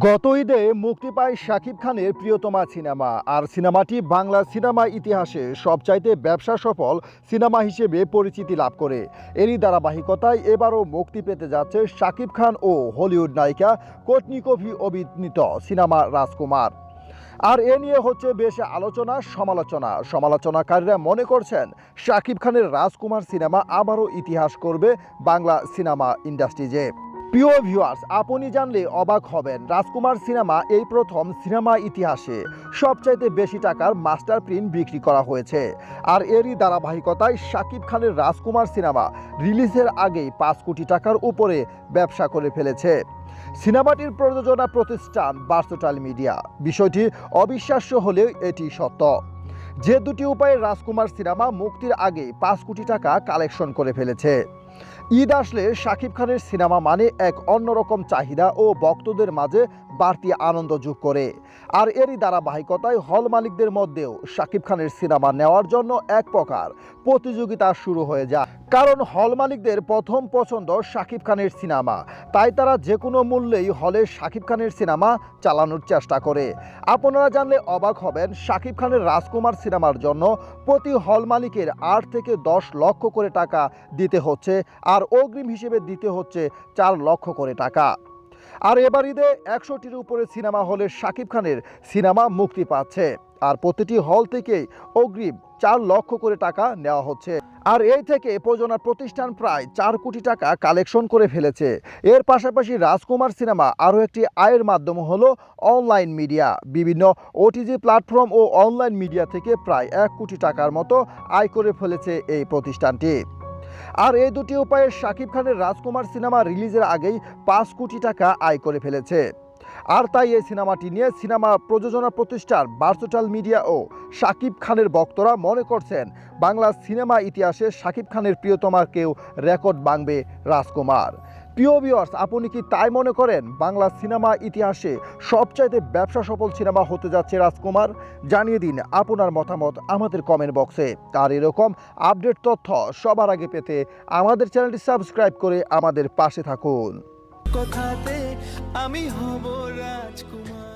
গত ঈদে মুক্তি পায় শাকিব খানের প্রিয়তমা সিনেমা। আর সিনেমাটি বাংলা সিনেমা ইতিহাসে সবচাইতে ব্যবসা সফল সিনেমা হিসেবে পরিচিতি লাভ করে। এরই ধারাবাহিকতায় এবারও মুক্তি পেতে যাচ্ছে শাকিব খান ও হলিউড নায়িকা কোটনিকভি অভিনীত সিনেমা রাজকুমার। আর এ নিয়ে হচ্ছে বেশ আলোচনা, সমালোচনা। সমালোচনাকারীরা মনে করছেন, শাকিব খানের রাজকুমার সিনেমা আবারও ইতিহাস করবে বাংলা সিনেমা ইন্ডাস্ট্রিজে। প্রিয় ভিউয়ার্স আপনি জানলে অবাক হবেন, রাজকুমার সিনেমা এই প্রথম সিনেমা ইতিহাসে সবচাইতে বেশি টাকার মাস্টার প্রিন্ট বিক্রি করা হয়েছে। আর এরই ধারাবাহিকতায় শাকিব খানের রাজকুমার সিনেমা রিলিজের আগেই পাঁচ কোটি টাকার উপরে ব্যবসা করে ফেলেছে। সিনেমাটির প্রযোজনা প্রতিষ্ঠান বার্সোটাল মিডিয়া। বিষয়টি অবিশ্বাস্য হলেও এটি সত্য। যে দুটি উপায়ে রাজকুমার সিনেমা মুক্তির আগে পাঁচ কোটি টাকা কালেকশন করে ফেলেছে। ঈদ আসলে শাকিব খানের সিনেমা মানে এক অন্যরকম চাহিদা ও ভক্তদের মাঝে বাড়তি আনন্দ যোগ করে। আর এরই ধারাবাহিকতায় হল মালিকদের মধ্যেও শাকিব খানের সিনেমা নেওয়ার জন্য এক প্রকার প্রতিযোগিতা শুরু হয়ে যায়। কারণ হল মালিকদের প্রথম পছন্দ শাকিব খানের সিনেমা। তাই তারা যে কোনো মূল্যেই হলে শাকিব খানের সিনেমা চালানোর চেষ্টা করে। আপনারা জানলে অবাক হবেন, শাকিব খানের রাজকুমার সিনেমার জন্য প্রতি হল মালিকের আট থেকে দশ লক্ষ করে টাকা দিতে হচ্ছে। আর অগ্রিম হিসেবে দিতে হচ্ছে চার লক্ষ করে টাকা। আর এবার ঈদে একশোটির উপরে সিনেমা হলে শাকিব খানের সিনেমা মুক্তি পাচ্ছে। আর প্রতিটি হল থেকেই অগ্রিম চার লক্ষ করে টাকা নেওয়া হচ্ছে। আর এই থেকে প্রযোজনা প্রতিষ্ঠান প্রায় চার কোটি টাকা কালেকশন করে ফেলেছে। এর পাশাপাশি রাজকুমার সিনেমা আরও একটি আয়ের মাধ্যম হলো অনলাইন মিডিয়া। বিভিন্ন ওটিজি প্ল্যাটফর্ম ও অনলাইন মিডিয়া থেকে প্রায় এক কোটি টাকার মতো আয় করে ফেলেছে এই প্রতিষ্ঠানটি। আর এই দুটি উপায়ে শাকিব খানের রাজকুমার সিনেমা রিলিজের আগেই পাঁচ কোটি টাকা আয় করে ফেলেছে। আর তাই এই সিনেমাটি নিয়ে সিনেমা প্রযোজনা প্রতিষ্ঠান বার্সোটাল মিডিয়া ও শাকিব খানের বক্তরা মনে করছেন, বাংলা সিনেমা ইতিহাসে শাকিব খানের প্রিয়তমার কেউ রেকর্ড বাংবে রাজকুমার। প্রিয় ভিউয়ার্স আপনি কি তাই মনে করেন? বাংলা সিনেমা ইতিহাসে সবচাইতে ব্যবসা সফল সিনেমা হতে যাচ্ছে রাজকুমার? জানিয়ে দিন আপনার মতামত আমাদের কমেন্ট বক্সে আর এরকম আপডেট তথ্য সবার আগে পেতে আমাদের চ্যানেলটি সাবস্ক্রাইব করে আমাদের পাশে থাকুন। কথাতে আমি হব রাজকুমার।